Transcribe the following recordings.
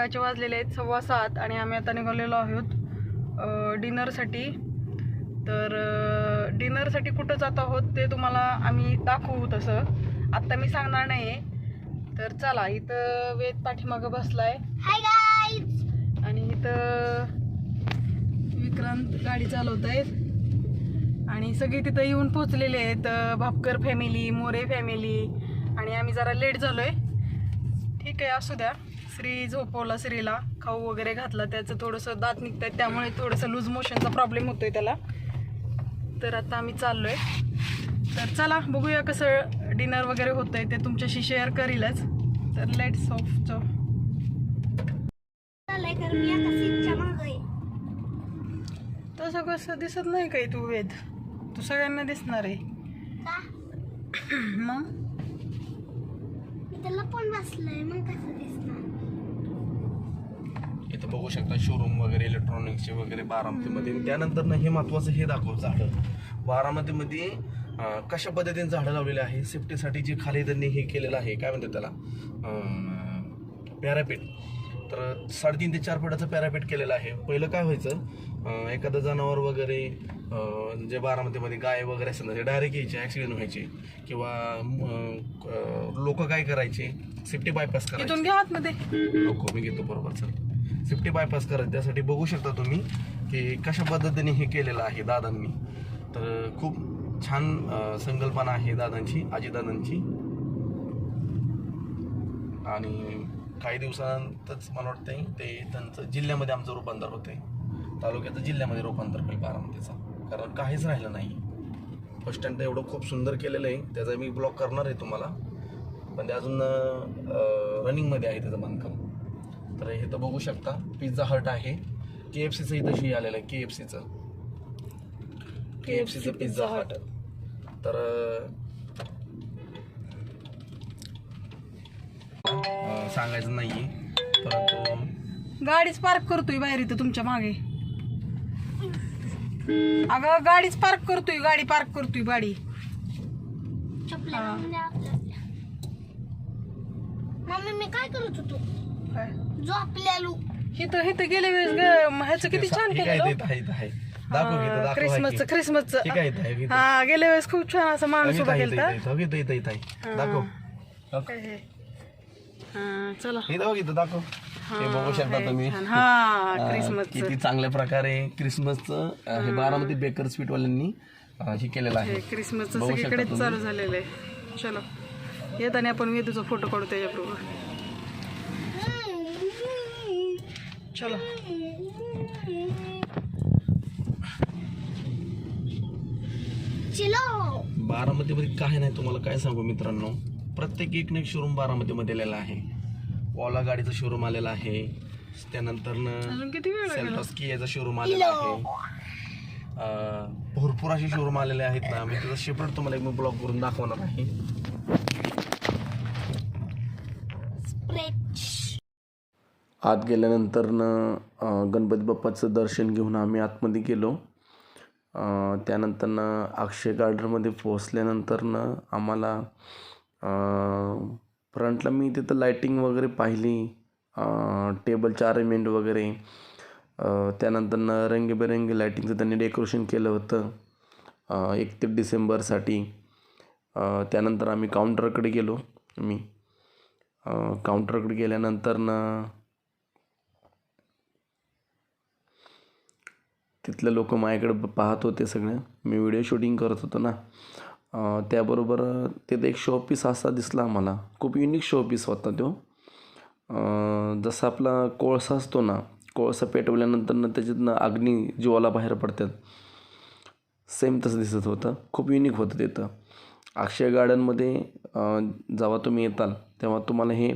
संध्याकाळचे वाजलेले आहेत सव्वा सात आणि आम्ही आता निघालेलो आहोत डिनरसाठी. तर डिनरसाठी कुठं जात आहोत ते तुम्हाला आम्ही दाखवू तसं. आत्ता मी सांगणार नाही आहे तर चला इथं वेद पाठीमागं बसलाय. आणि इथं विक्रांत गाडी चालवत आहेत आणि सगळे तिथं येऊन पोचलेले आहेत भापकर फॅमिली मोरे फॅमिली आणि आम्ही जरा लेट झालोय. ठीक आहे असू द्या. श्री झोपवला श्रीला खाऊ वगैरे घातला त्याचं थोडंसं दात निघत आहेत त्यामुळे थोडंसं लूज मोशनचा प्रॉब्लेम होतोय त्याला. तर आता आम्ही चाललोय. तर चला बघूया कसं डिनर वगैरे होतंय ते तुमच्याशी शेअर करीलच. तर लेट्स ऑफ चो आहे. तसं कसं दिसत नाही काही तू वेद. तू सगळ्यांना दिसणार आहे. मग? त्याला पण बसलंय मग कसं बघू शकता शोरूम वगैरे इलेक्ट्रॉनिक्सचे वगैरे बारामतीमध्ये. त्यानंतर ना हे महत्वाचं हे दाखव झाडं. बारामतीमध्ये कशा पद्धतीने झाडं लावलेली आहे सेफ्टीसाठी जे खाली त्यांनी हे केलेलं आहे काय म्हणतात त्याला? पॅरापीट तर साडेतीन ते चार फुटाचं पॅरापीट केलेलं आहे. पहिलं काय व्हायचं? एखादं जनावर वगैरे जे बारामतीमध्ये गाय वगैरे असेल ना ते डायरेक्ट यायचे ॲक्सिडेंट व्हायचे. किंवा लोक काय करायचे? सेफ्टी बायपास करायचे. नको मी घेतो बरोबर सर सेफ्टी बायपास करत त्यासाठी बघू शकता तुम्ही की कशा पद्धतीने हे केलेलं आहे दादांनी. तर खूप छान संकल्पना आहे दादांची आजीदादांची. आणि काही दिवसांतच मला वाटतंय ते त्यांचं जिल्ह्यामध्ये आमचं रूपांतर होतंय. तालुक्याचं जिल्ह्यामध्ये रूपांतर होईल बारामतीचा. कारण काहीच राहिलं नाही. फर्स्ट स्टँड तर एवढं खूप सुंदर केलेलं आहे. त्याचा मी ब्लॉक करणार आहे तुम्हाला. पण ते अजून रनिंगमध्ये आहे त्याचं बांधकाम. तर हे तर बघू शकता. पिझ्झा हट आहे. के एफ सीचं इथं शी आलेलं आहे के एफ सीचं के एफ सीचं पिझ्झा हट तर सांगायचं नाही परंतु गाडीच पार्क करतोय बाहेर इथं तुमच्या मागे. अगं गाडीच पार्क करतोय गाडी पार्क करतोय गाडी मम्मी मी काय करत होतो? काय? झोपलेलो. इथं इथं गेल्या वेळेस ग- ह्याचं किती छान हे काय केलं इथं आहे इथं आहे. दाखव इथं हा, दाखव क्रिसमसचं क्रिसमसचं ठीक आहे इथं आहे इथं. हा गेल्या वेळेस खूप छान असं माणूस इथं उभा केलता. इथं इथं इथं इथं आहे. दाखव. हे? हा. चला. हे इथं दाखव. हे बघू शकता तुम्ही. छान. हा अं, क्रिसमसचं किती चांगल्या प्रकारे क्रिसमसचं अं, हे बारामती बेकर स्वीटवाल्यांनी अं, हे केलेलं आहे. हे क्रिसमसचं. चालू झालेलं आहे. चलो. येताना आपण वेदूचा फोटो काढू त्याच्याबरोबर. चलो. चिलो. बारामतीमध्ये काय नाही तुम्हाला काय सांगू मित्रांनो? प्रत्येक एक ना एक शोरूम बारामतीमध्ये आलेला आहे. ओला गाडीचं शोरूम आलेला आहे. त्यानंतर शोरूम आलेला आहे. भरपूर असे शोरूम आलेले आहेत ना. मी त्याचा शेपरेट तुम्हाला एक ब्लॉग करून दाखवणार आहे. आत गेल्यानंतरनं गणपती बाप्पाचं दर्शन घेऊन आम्ही आतमध्ये गेलो. त्यानंतरनं अक्षय गार्डनमध्ये पोहोचल्यानंतरनं आम्हाला फ्रंटला मी तिथं लाईटिंग वगैरे पाहिली अं, टेबलचं अरेंजमेंट वगैरे. त्यानंतरनं रंगीबेरंगी लाईटिंगचं त्यांनी डेकोरेशन केलं होतं एकतीस डिसेंबरसाठी. त्यानंतर आम्ही काउंटरकडे गेलो मी. काउंटरकडे गेल्यानंतरनं तिथले लोक माझ्याकडे पाहत होते सगळे. मी व्हिडिओ शूटिंग करत होतो ना. त्याबरोबर तिथे एक शोपीस असा दिसला आम्हाला. खूप युनिक शोपीस होता तो. जसा आपला कोळसा असतो ना कोळसा पेटवल्यानंतर त्याच्यातनं अग्नी जीवाला बाहेर पडतात. सेम तसं दिसत होतं. खूप युनिक होतं तिथं अक्षय गार्डनमध्ये जेव्हा तुम्ही येताल तेव्हा तुम्हाला हे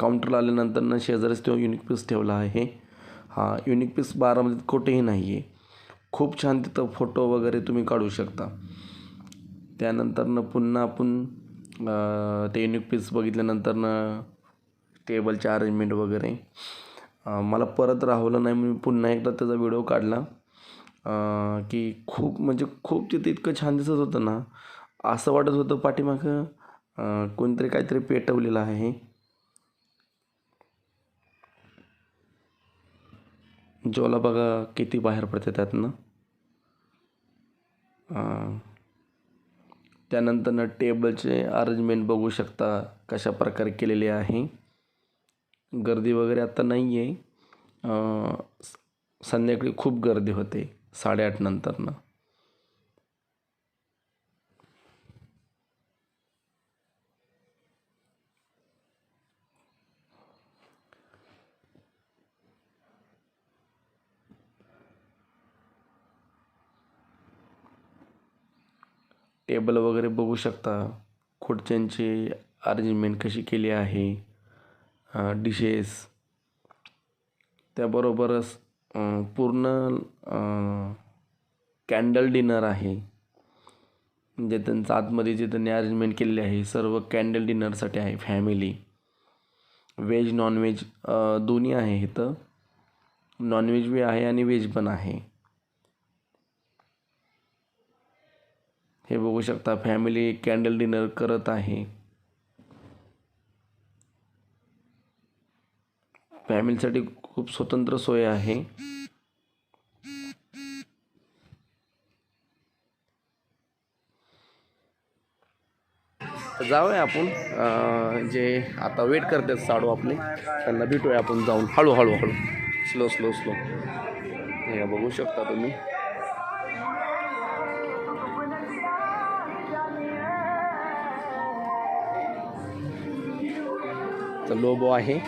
काउंटरला आल्यानंतर शेजारीच तो युनिक पीस ठेवला आहे. हा युनिक पीस बारामध्ये कुठेही नाही आहे खूप छान तिथं फोटो वगैरे तुम्ही काढू शकता. त्यानंतरनं पुन्हा आपण ते युनिक पीस बघितल्यानंतरनं टेबलचे अरेंजमेंट वगैरे. मला परत राहवलं नाही मी पुन्हा एकदा त्याचा व्हिडिओ काढला. की खूप म्हणजे खूप तिथे इतकं छान दिसत होतं ना. असं वाटत होतं पाठीमागं कोणतरी काहीतरी पेटवलेलं आहे. ज्वाला बघा किती बाहेर पडते त्यातनं. त्यानंतरनं टेबलचे अरेंजमेंट बघू शकता कशा प्रकारे केलेले आहे. गर्दी वगैरे आता नाही आहे स- संध्याकाळी खूप गर्दी होते साडेआठ नंतरनं. टेबल वगैरे बघू शकता. खुर्च्यांची अरेंजमेंट कशी केली आहे. डिशेस त्याबरोबरच पूर्ण कॅन्डल डिनर आहे. म्हणजे त्यांचं आतमध्ये जे त्यांनी अरेंजमेंट केलेली आहे सर्व कॅन्डल डिनरसाठी आहे फॅमिली व्हेज नॉनव्हेज दोन्ही आहे इथं. नॉनव्हेज बी आहे आणि व्हेज पण आहे. हे बघू शकता फॅमिली कॅन्डल डिनर करत आहे. फॅमिलीसाठी खूप स्वतंत्र सोय आहे. जाऊया आपण जे आता वेट करतात साडू आपले त्यांना भेटूया आपण जाऊन. हळूहळू हळू. हळू स्लो स्लो स्लो हे बघू शकता तुम्ही. लोबो आहे.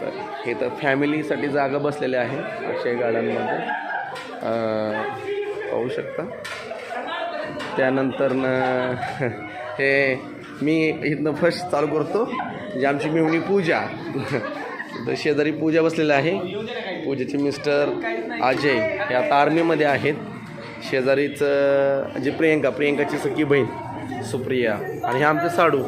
तर हे तर फॅमिलीसाठी जागा बसलेल्या आहे अक्षय गार्डनमध्ये. पाहू शकता. त्यानंतरनं हे मी इथनं फर्स्ट चालू करतो जे आमची मेवणी पूजा. तर शेजारी पूजा बसलेली आहे. पूजेचे मिस्टर अजय हे आता आर्मीमध्ये आहेत. शेजारीचं जे प्रियंका प्रियंकाची सखी बहीण. सुप्रिया आणि हे आमचे साडू.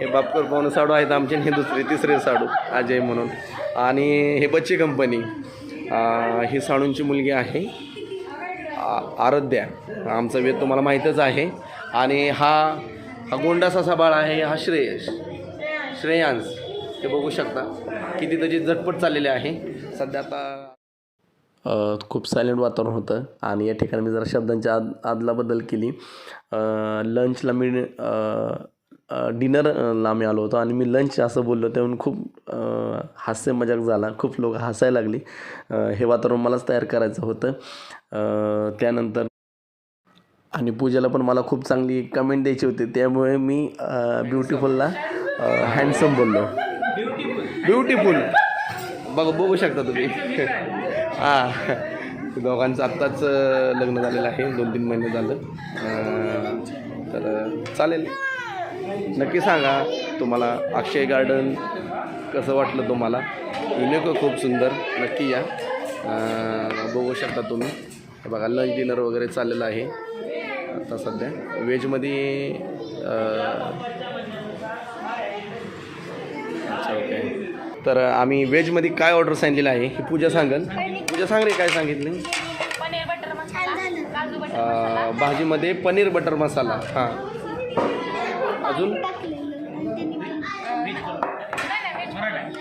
हे बापकर पाहुणे साडू आहेत आमचे हे दुसरे तिसरे साडू अजय म्हणून. आणि हे बच्चे कंपनी ही साडूंची मुलगी आहे. आ- आराध्या. आमचा वेद तुम्हाला माहीतच आहे. आणि हा हा गोंडासा सबाळ आहे हा श्रेयश श्रेयांश. हे बघू शकता. किती त्याची झटपट चाललेली आहे. सध्या आता खूप सायलेंट वातावरण होतं. आणि या ठिकाणी मी जरा शब्दांच्या आद आदलाबद्दल केली. लंचला मी डिनरला मी आलो होतो. आणि मी लंच असं बोललो तेव्हा खूप हास्य मजाक झाला. खूप लोक हसायला लागली. हे वातावरण मलाच तयार करायचं होतं. त्यानंतर आणि पूजेला पण मला खूप चांगली कमेंट द्यायची होती. त्यामुळे मी ब्युटिफुलला हँडसम बोललो. ब्युटिफुल बघ बघू शकता तुम्ही. हां. दोघांचं आत्ताच लग्न झालेलं आहे. दोन तीन महिने झालं. तर चालेल. नक्की सांगा तुम्हाला अक्षय गार्डन कसं वाटलं तुम्हाला? युनिक खूप सुंदर. नक्की या. बघू शकता तुम्ही. बघा लंच डिनर वगैरे चाललेलं आहे. आता सध्या व्हेजमध्ये अच्छा ओके तर आम्ही व्हेजमध्ये काय ऑर्डर सांगितलेलं आहे ही पूजा सांगेल. पूजा सांग रे काय सांगितले? छान झालं. अ, भाजीमध्ये पनीर बटर मसाला. हां. अजून?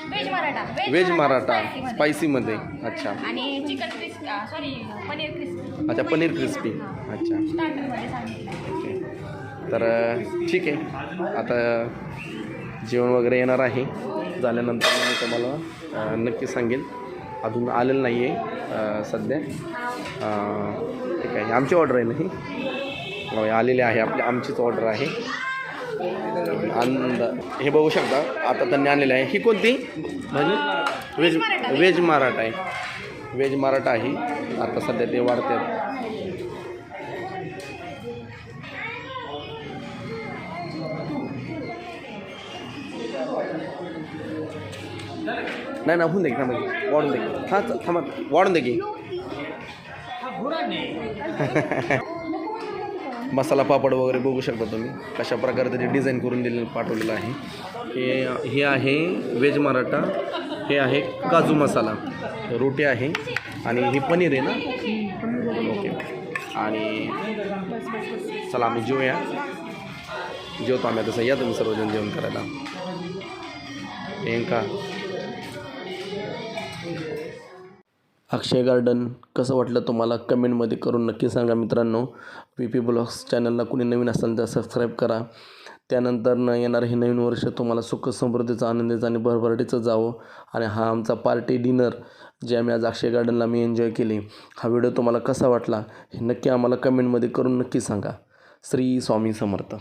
Veg Maratha. Veg Maratha spicy मध्ये. स्पायसीमध्ये. अच्छा. आणि chicken crispy sorry paneer crispy. अच्छा पनीर क्रिस्पी. अच्छा. स्टार्टरमध्ये सांगितलं. ओके. तर ठीक आहे. आता जेवण वगैरे येणार आहे. झाल्यानंतर मी तुम्हाला नक्की सांगेल. अजून आलेलं नाही आहे सध्या. ठीक आहे आमची ऑर्डर आहे ना ही? होय, आलेली आहे आपली आमचीच ऑर्डर आहे. अंद हे बघू शकता आता त्यांनी आणलेलं आहे. ही कोणती? भाजी व्हेज व्हेज मराठा आहे. व्हेज मराठा आहे. आता सध्या ते वाढतात. नाही ना होऊन दे की, थांबा की. वाढून दे. की. हा थांबा वाढून दे की. मसाला पापड वगैरे बघू शकता तुम्ही. कशा प्रकारे त्याची डिझाईन करून दिलेलं पाठवलेलं आहे. हे हे आहे व्हेज मराठा. हे आहे काजू मसाला. रोटी आहे. आणि हे पनीर आहे ना? ओके. आणि चला आम्ही जेवूया जेवतो आम्ही तसं या तुम्ही सर्वजण जेवण करायला. का अक्षय गार्डन कसं वाटलं तुम्हाला? कमेंटमध्ये करून नक्की सांगा मित्रांनो. पी पी ब्लॉग्स चॅनलला कुणी नवीन असाल तर सबस्क्राईब करा. त्यानंतर न येणारं हे नवीन वर्ष तुम्हाला सुख समृद्धीचं आनंदीचं आणि भरभराटीचं जावं. आणि हा आमचा पार्टी डिनर जे आम्ही आज अक्षय गार्डनला मी एन्जॉय केली. हा व्हिडिओ तुम्हाला कसा वाटला हे नक्की आम्हाला कमेंटमध्ये करून नक्की सांगा. श्री स्वामी समर्थ.